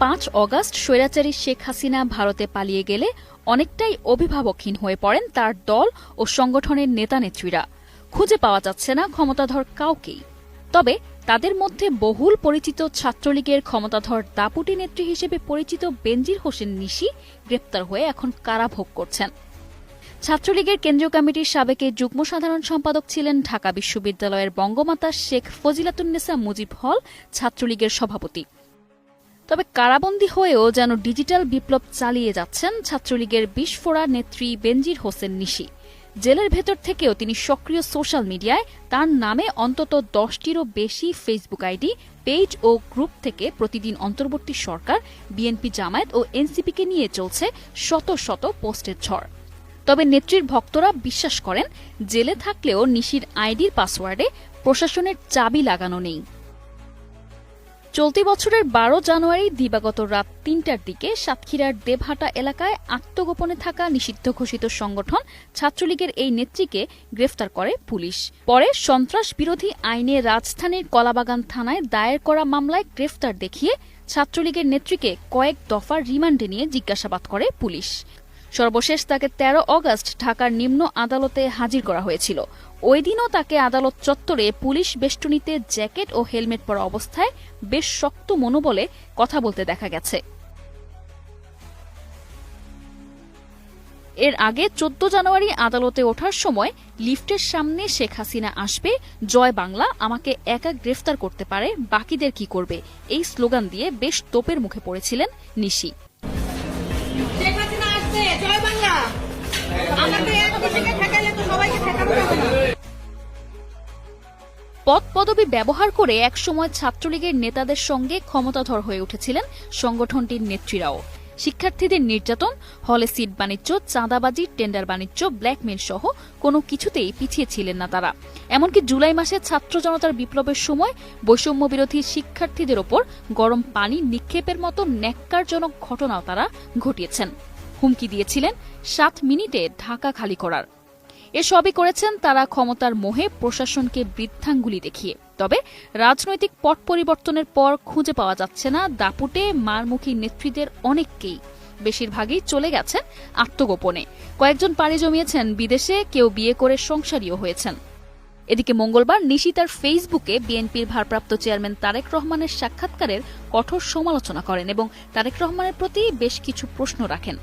পাঁচ অগাস্ট স্বৈরাচারী শেখ হাসিনা ভারতে পালিয়ে গেলে অনেকটাই অভিভাবকহীন হয়ে পড়েন তার দল ও সংগঠনের নেতানেত্রীরা। খুঁজে পাওয়া যাচ্ছে না ক্ষমতাধর কাউকেই। তবে তাদের মধ্যে বহুল পরিচিত ছাত্রলীগের ক্ষমতাধর দাপুটি নেত্রী হিসেবে পরিচিত বেনজির হোসেন নিশি গ্রেপ্তার হয়ে এখন কারাভোগ করছেন। ছাত্রলীগের কেন্দ্রীয় কমিটির সাবেক যুগ্ম সাধারণ সম্পাদক ছিলেন ঢাকা বিশ্ববিদ্যালয়ের বঙ্গমাতা শেখ ফজিলাতুন্নেসা মুজিব হল, ছাত্রলীগের সভাপতি। তবে কারাবন্দী হয়েও যেন ডিজিটাল বিপ্লব চালিয়ে যাচ্ছেন ছাত্রলীগের বিস্ফোরা নেত্রী বেনজির হোসেন নিশি। জেলের ভেতর থেকেও তিনি সক্রিয় সোশ্যাল মিডিয়ায়, তার নামে অন্তত দশটিরও বেশি ফেসবুক আইডি পেজ ও গ্রুপ থেকে প্রতিদিন অন্তর্বর্তী সরকার, বিএনপি জামায়াত ও এনসিপিকে নিয়ে চলছে শত শত পোস্টের ঝড়। তবে নেত্রীর ভক্তরা বিশ্বাস করেন, জেলে থাকলেও নিশির আইডির পাসওয়ার্ডে প্রশাসনের চাবি লাগানো নেই। চলতি বছরের বারো জানুয়ারি দিবাগত রাত তিনটার দিকে সাতক্ষীরার দেবহাটা এলাকায় আত্মগোপনে থাকা নিষিদ্ধ ঘোষিত সংগঠন ছাত্রলীগের এই নেত্রীকে গ্রেফতার করে পুলিশ। পরে সন্ত্রাস বিরোধী আইনে রাজধানীর কলাবাগান থানায় দায়ের করা মামলায় গ্রেফতার দেখিয়ে ছাত্রলীগের নেত্রীকে কয়েক দফা রিমান্ডে নিয়ে জিজ্ঞাসাবাদ করে পুলিশ। সর্বশেষ তাকে ১৩ অগস্ট ঢাকার নিম্ন আদালতে হাজির করা হয়েছিল। ওই দিনও তাকে আদালত চত্বরে পুলিশ বেষ্টনীতে জ্যাকেট ও হেলমেট পরা অবস্থায় বেশ শক্ত মনোবলে কথা বলতে দেখা গেছে। এর আগে চোদ্দ জানুয়ারি আদালতে ওঠার সময় লিফটের সামনে শেখ হাসিনা আসবে, জয় বাংলা, আমাকে একা গ্রেফতার করতে পারে, বাকিদের কি করবে? এই স্লোগান দিয়ে বেশ তোপের মুখে পড়েছিলেন নিশি। জয় বাংলা। পদ পদবি ব্যবহার করে একসময় ছাত্রলীগের নেতাদের সঙ্গে ক্ষমতাধর হয়ে উঠেছিলেন সংগঠনটির নেত্রীরাও। শিক্ষার্থীদের নির্যাতন, হলে সিট বাণিজ্য, চাঁদাবাজি, টেন্ডার বাণিজ্য ব্ল্যাকমেল সহ কোনো কিছুতেই পিছিয়ে ছিলেন না তারা। এমনকি জুলাই মাসে ছাত্র জনতার বিপ্লবের সময় বৈষম্য বিরোধী শিক্ষার্থীদের ওপর গরম পানি নিক্ষেপের মতো ন্যাক্কারজনক ঘটনাও তারা ঘটিয়েছেন। হুমকি দিয়েছিলেন সাত মিনিটে ঢাকা খালি করার। এসবই করেছেন তারা ক্ষমতার মোহে প্রশাসনকে বৃদ্ধাঙ্গুলি দেখিয়ে। তবে রাজনৈতিক পট পরিবর্তনের পর খুঁজে পাওয়া যাচ্ছে না দাপুটে মারমুখী নেত্রীদের অনেককেই। বেশিরভাগই চলে গেছেন আত্মগোপনে। কয়েকজন পাড়ি জমিয়েছেন বিদেশে, কেউ বিয়ে করে সংসারীও হয়েছেন। এদিকে মঙ্গলবার নিশি তার ফেসবুকে বিএনপির ভারপ্রাপ্ত চেয়ারম্যান তারেক রহমানের সাক্ষাৎকারের কঠোর সমালোচনা করেন এবং তারেক রহমানের প্রতি বেশ কিছু প্রশ্ন রাখেন।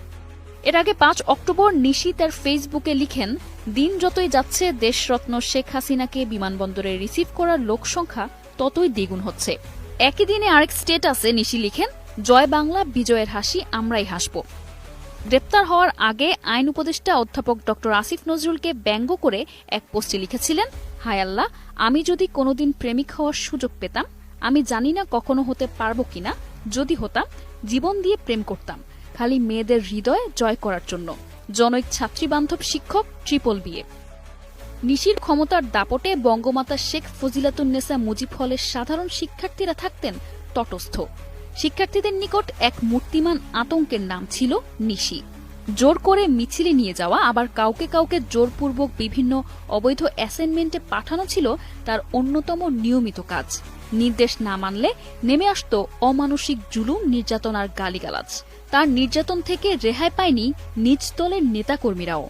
এর আগে পাঁচ অক্টোবর নিশি তার ফেসবুকে লিখেন, দিন যতই যাচ্ছে, দেশরত্ন শেখ হাসিনাকে বিমানবন্দরে রিসিভ করার লোক সংখ্যা ততই দ্বিগুণ হচ্ছে। একই দিনে আরেক স্টেটাসে নিশি লিখেন, জয় বাংলা, বিজয়ের হাসি, আমরাই হাসব। গ্রেপ্তার হওয়ার আগে আইন উপদেষ্টা অধ্যাপক ড. আসিফ নজরুলকে ব্যঙ্গ করে এক পোস্টে লিখেছিলেন, হায় আল্লাহ, আমি যদি কোনোদিন প্রেমিক হওয়ার সুযোগ পেতাম, আমি জানি না কখনো হতে পারব কিনা, যদি হতাম, জীবন দিয়ে প্রেম করতাম। খালি মেয়েদের হৃদয় জয় করার জন্য। জনৈক ছাত্রীবান্ধব শিক্ষক, ট্রিপল বিয়ে নিশির ক্ষমতার দাপটে বঙ্গমাতা শেখ ফজিলাতুন্নেসা মুজিব হলের সাধারণ শিক্ষার্থীরা থাকতেন তটস্থ। শিক্ষার্থীদের নিকট এক মূর্তিমান আতঙ্কের নাম ছিল নিশি। জোর করে মিছিলে নিয়ে যাওয়া, আবার কাউকে কাউকে জোরপূর্বক বিভিন্ন অবৈধ অ্যাসাইনমেন্টে পাঠানো ছিল তার অন্যতম নিয়মিত কাজ। নির্দেশ না মানলে নেমে আসত অমানসিক জুলুম, নির্যাতন আর গালিগালাজ। তার নির্যাতন থেকে রেহাই পায়নি নিজ দলের নেতাকর্মীরাও।